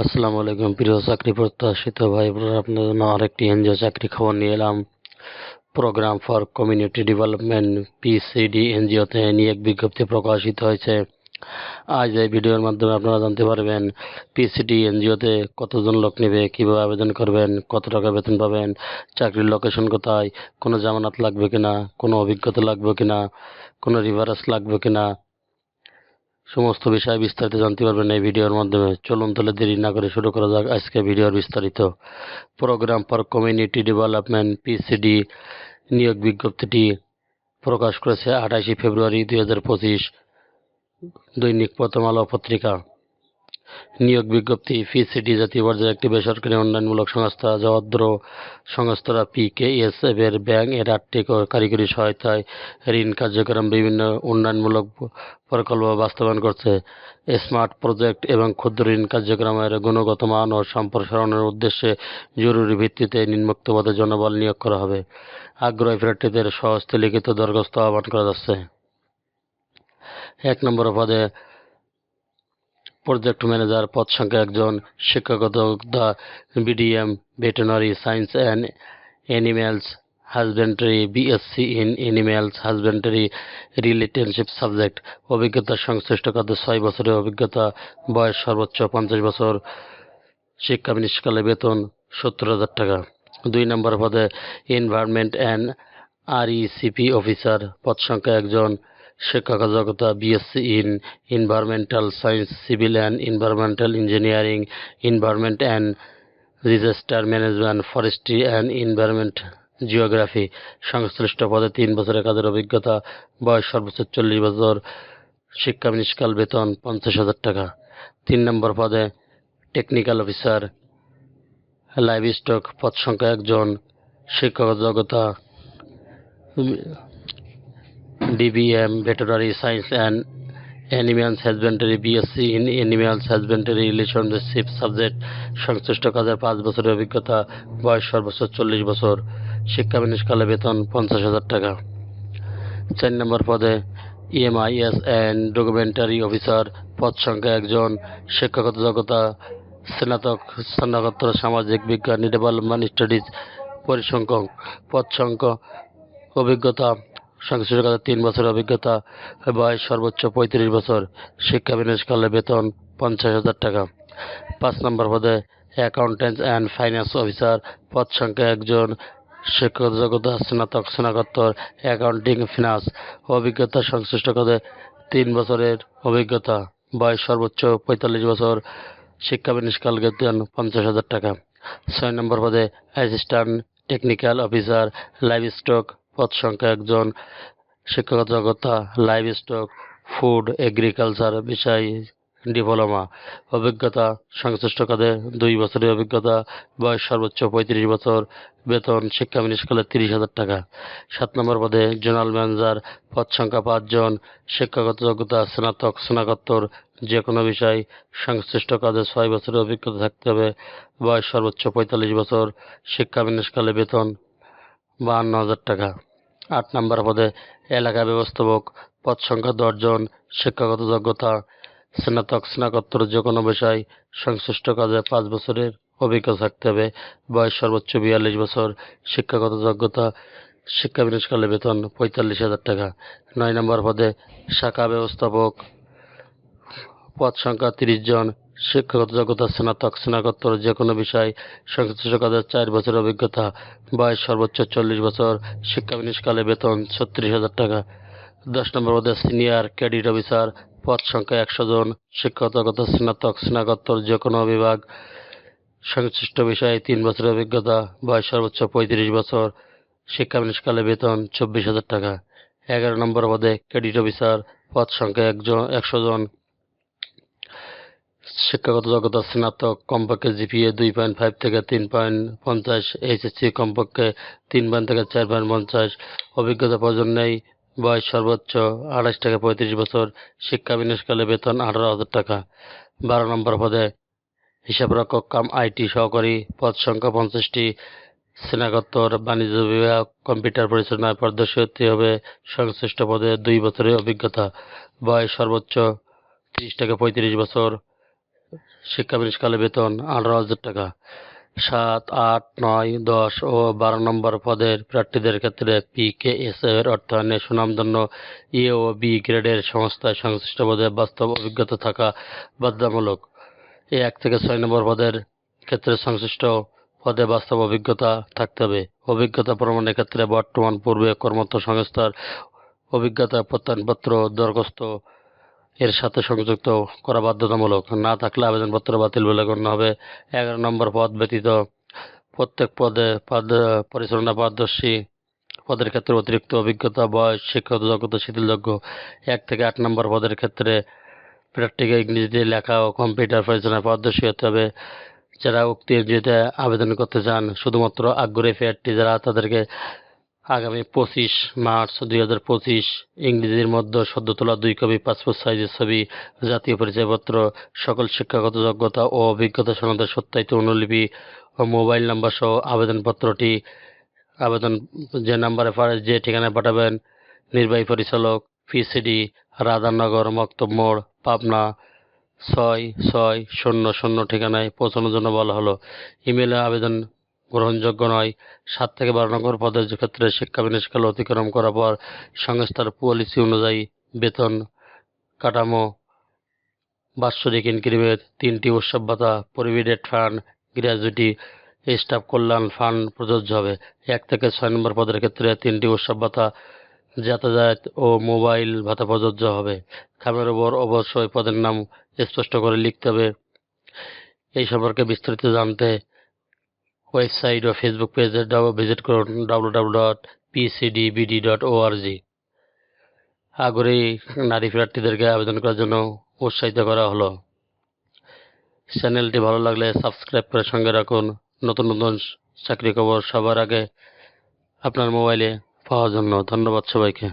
আসসালামু আলাইকুম, প্রিয় চাকরি প্রত্যাশিত ভাই বোনেরা, আপনাদের জন্য আরেকটি এনজিও চাকরি খবর নিয়ে এলাম। Programme for community development PCD এনজিওতে নিয়ে এক বিজ্ঞপ্তি প্রকাশিত হয়েছে। আজ এই ভিডিওর মাধ্যমে আপনারা জানতে পারবেন পিসিডি এনজিওতে কতজন লোক নেবে, কীভাবে আবেদন করবেন, কত টাকা বেতন পাবেন, চাকরির লোকেশন কোথায়, কোনো জামানত লাগবে কিনা, কোনো অভিজ্ঞতা লাগবে কিনা, কোনো রিভারেন্স লাগবে কিনা সমস্ত বিষয়ে বিস্তারিত জানতে পারবেন এই ভিডিওর মাধ্যমে। চলুন তাহলে দেরি না করে শুরু করা যাক আজকে ভিডিওর বিস্তারিত। Programme for community development PCD নিয়োগ বিজ্ঞপ্তিটি প্রকাশ করেছে আঠাশে ফেব্রুয়ারি দুই হাজার পঁচিশ দৈনিক প্রথম আলো পত্রিকা। নিয়োগ বিজ্ঞপ্তি পিসিডি জাতীয় পর্যায়ে একটি বেসরকারি উন্নয়নমূলক সংস্থা যা অদ্র সংস্থারা পিকেএসএফ এর ব্যাংক এর ও কারিগরি সহায়তায় ঋণ কার্যক্রম বিভিন্ন উন্নয়নমূলক প্রকল্প বাস্তবায়ন করছে। স্মার্ট প্রজেক্ট এবং ক্ষুদ্র ঋণ কার্যক্রমের গুণগত মান ও সম্প্রসারণের উদ্দেশ্যে জরুরি ভিত্তিতে নিম্নোক্ত পদে জনবল নিয়োগ করা হবে। আগ্রহী প্রার্থীদের সহজতে লিখিত দরখাস্ত আহ্বান করা যাচ্ছে। এক নম্বর পদে প্রজেক্ট ম্যানেজার পদ সংখ্যা একজন শিক্ষাগত যোগ্যতা BDM veterinary science and animals husbandry BSc in animals husbandry relationship subject, অভিজ্ঞতা সংশ্লিষ্ট কাজে ছয় বছরের অভিজ্ঞতা, বয়স সর্বোচ্চ পঞ্চাশ বছর, শিক্ষা বিনিষ্কালে বেতন সত্তর হাজার টাকা। দুই নম্বর পদে এনভায়রনমেন্ট অ্যান্ড আরইসিপি অফিসার পদ সংখ্যা একজন শিক্ষাগত যোগ্যতা BSc in environmental science civil and environmental engineering environment and disaster management forestry and environment geography সংশ্লিষ্ট পদে তিন বছরের কাজের অভিজ্ঞতা, বয়স সর্বোচ্চ চল্লিশ বছর, শিক্ষা বিনিষ্কাল বেতন পঞ্চাশ হাজার টাকা। তিন নম্বর পদে টেকনিক্যাল অফিসার লাইভ স্টক পদ সংখ্যা একজন শিক্ষাগত যোগ্যতা DBM veterinary science and animals husbandry BSc in animals husbandry relationship subject সংশ্লিষ্ট কাজের পাঁচ বছরের অভিজ্ঞতা, বয়স সর্বোচ্চ চল্লিশ বছর, শিক্ষা বিনিষ্কালে বেতন পঞ্চাশ হাজার টাকা। চার নম্বর পদে ইএমআইএস অ্যান্ড ডকুমেন্টারি অফিসার পদ সংখ্যা একজন, শিক্ষাগত যোগ্যতা, স্নাতক, স্নাতকোত্তর, সামাজিক বিজ্ঞান ডেভেলপমেন্ট স্টাডিজ পরিসংখ্যক, পদ সংখ্যা অভিজ্ঞতা সংশ্লিষ্ট তিন বছরের অভিজ্ঞতা বয়স সর্বোচ্চ পঁয়ত্রিশ বছর। শিক্ষা বিনিয়োগকালে বেতন পঞ্চাশ হাজার টাকা। পাঁচ নম্বর পদে অ্যাকাউন্ট্যান্ট অ্যান্ড ফাইন্যান্স অফিসার পদ সংখ্যা একজন। শিক্ষক যোগ্যতা স্নাতক স্নাতকোত্তর অ্যাকাউন্টিং ফিনান্স অভিজ্ঞতা সংশ্লিষ্ট কাজে তিন বছরের অভিজ্ঞতা। বয়স সর্বোচ্চ পঁয়তাল্লিশ বছর। শিক্ষা বিনিষ্কাল বেতন পঞ্চাশ হাজার টাকা। ছয় নম্বর পদে assistant technical officer livestock পদ সংখ্যা একজন, শিক্ষাগত যোগ্যতা লাইভ স্টক ফুড এগ্রিকালচার বিষয় ডিপ্লোমা অভিজ্ঞতা, সংশ্লিষ্ট কাজে দুই বছরের অভিজ্ঞতা, বয়স সর্বোচ্চ পঁয়ত্রিশ বছর, বেতন, শিক্ষা মিনিস্কালে তিরিশ হাজার টাকা। সাত নম্বর পদে জোনাল ম্যানেজার পদ সংখ্যা পাঁচজন, শিক্ষাগত যোগ্যতা, স্নাতক, স্নাতকোত্তর যে কোনো বিষয়, সংশ্লিষ্ট কাজে ছয় বছরের অভিজ্ঞতা থাকতে হবে, বয়স সর্বোচ্চ পঁয়তাল্লিশ বছর, শিক্ষা বিনিয়োগকালে বেতন বাহান্ন হাজার টাকা। আট নম্বর পদে এলাকা ব্যবস্থাপক পদ সংখ্যা দশজন, শিক্ষাগত যোগ্যতা, স্নাতক, স্নাতকোত্তর যে কোনো বিষয়, সংশ্লিষ্ট কাজে পাঁচ বছরের অভিজ্ঞতা থাকতে হবে। বয়স সর্বোচ্চ বিয়াল্লিশ বছর, শিক্ষাগত যোগ্যতা, শিক্ষা বিনিয়োগকালে বেতন পঁয়তাল্লিশ হাজার টাকা। নয় নম্বর পদে শাখা ব্যবস্থাপক পদ সংখ্যা তিরিশ জন শিক্ষাগত যোগ্যতা, স্নাতক, স্নাতকোত্তর যে কোনো বিষয় সংশ্লিষ্ট কাজের চার বছরের অভিজ্ঞতা, বয়স সর্বোচ্চ চল্লিশ বছর, শিক্ষা বিনিয়োগকালে বেতন ছত্রিশ হাজার টাকা। দশ নম্বর পদে সিনিয়র ক্যাডিট অফিসার, পদ সংখ্যা একশো জন, শিক্ষাগত স্নাতক, স্নাতকোত্তর যে কোনো বিভাগ, সংশ্লিষ্ট বিষয়ে তিন বছরের অভিজ্ঞতা, বয়স সর্বোচ্চ পঁয়ত্রিশ বছর, শিক্ষা বিনিয়োগকালে বেতন চব্বিশ হাজার টাকা। এগারো নম্বর পদে ক্যাডিট অফিসার, পদ সংখ্যা একজন, একশো জন শিক্ষাগত যোগ্যতা স্নাতক কমপক্ষে জিপিএ দুই পয়েন্ট ফাইভ থেকে তিন পয়েন্ট পঞ্চাশ এইচএসসি কমপক্ষে তিন পয়েন্ট থেকে চার পয়েন্ট পঞ্চাশ। অভিজ্ঞতা প্রয়োজন নেই বয়স সর্বোচ্চ আঠাশ থেকে পঁয়ত্রিশ বছর, শিক্ষা বিনিয়োগকালে বেতন আঠারো হাজার টাকা। বারো নম্বর পদে হিসাবরক্ষক কাম আইটি সহকারী পদ সংখ্যা পঞ্চাশটি, স্নাতকোত্তর বাণিজ্য বিভাগ, কম্পিউটার পরিচালনায় পারদর্শী হবে সংশ্লিষ্ট পদে দুই বছরের অভিজ্ঞতা। বয়স সর্বোচ্চ ত্রিশ থেকে পঁয়ত্রিশ বছর শিক্ষাবিষ্কালে বেতন আঠারো হাজার টাকা। সাত, আট, নয়, দশ ও বারো নম্বর পদের প্রার্থীদের ক্ষেত্রে পিকেএস এর অর্থায়নে সুনামধন্য এ ও বি গ্রেডের সংস্থায় সংশ্লিষ্ট পদে বাস্তব অভিজ্ঞতা থাকা বাধ্যতামূলক। এ এক থেকে ছয় নম্বর পদের ক্ষেত্রে সংশ্লিষ্ট পদে বাস্তব অভিজ্ঞতা থাকতে হবে। অভিজ্ঞতা প্রমাণের ক্ষেত্রে বর্তমান পূর্বে কর্মরত সংস্থার অভিজ্ঞতা প্রত্যয়নপত্র, দরখাস্ত এর সাথে সংযুক্ত করা বাধ্যতামূলক। না থাকলে আবেদনপত্র বাতিল বলে গণ্য হবে। এগারো নম্বর পদ ব্যতীত প্রত্যেক পদে পদ, পরিচালনা পারদর্শী পদের ক্ষেত্রে অতিরিক্ত অভিজ্ঞতা, বয়স, শিক্ষাগত যোগ্যতা, শিথিলযোগ্য এক থেকে আট নম্বর পদের ক্ষেত্রে প্রার্থীকে ইংরেজিতে লেখা ও কম্পিউটার পরিচালনা পারদর্শী হতে হবে। যারা উক্তি ইংরেজিতে আবেদন করতে চান, শুধুমাত্র আগ্রহী প্রার্থী যারা তাদেরকে আগামী পঁচিশ মার্চ দুই হাজার পঁচিশ ইংরেজির মধ্যে সদ্য তোলা দুই কপি পাসপোর্ট সাইজের ছবি, জাতীয় পরিচয়পত্র, সকল শিক্ষাগত যোগ্যতা ও অভিজ্ঞতা সনদের সত্যায়িত অনুলিপি ও মোবাইল নাম্বার সহ আবেদনপত্রটি, আবেদন যে নাম্বারে পারে যে ঠিকানায় পাঠাবেন, নির্বাহী পরিচালক, পিসিডি, রাধানগর, মক্তব মোড়, পাবনা, ছয় ছয় শূন্য শূন্য ঠিকানায় পৌঁছানোর জন্য বলা হলো। ইমেলে আবেদন গ্রহণযোগ্য নয়। সাত থেকে বারো নম্বর পদের ক্ষেত্রে শিক্ষা বিনিষ্কাল অতিক্রম করার পর সংস্থার পলিসি অনুযায়ী বেতন কাঠামো, বাৎসরিক ইনক্রিমেন্ট তিনটি উৎসব ভাতা প্রভিডেন্ট ফান্ড, গ্র্যাজুইটি, স্টাফ কল্যাণ ফান্ড প্রযোজ্য হবে। এক থেকে ছয় নম্বর পদের ক্ষেত্রে তিনটি উৎসব ভাতা যাতায়াত ও মোবাইল ভাতা প্রযোজ্য হবে। খামের ওপর অবশ্যই পদের নাম স্পষ্ট করে লিখতে হবে। এই সম্পর্কে বিস্তারিত জানতে ওয়েবসাইট ও ফেসবুক পেজে ভিজিট করুন W W dot PCDBD dot ORG আগ্রহী নারী প্রার্থীদেরকে আবেদন করার জন্য উৎসাহিত করা হলো। চ্যানেলটি ভালো লাগলে সাবস্ক্রাইব করে সঙ্গে রাখুন। নতুন নতুন চাকরি খবর সবার আগে আপনার মোবাইলে পাওয়ার জন্য ধন্যবাদ সবাইকে।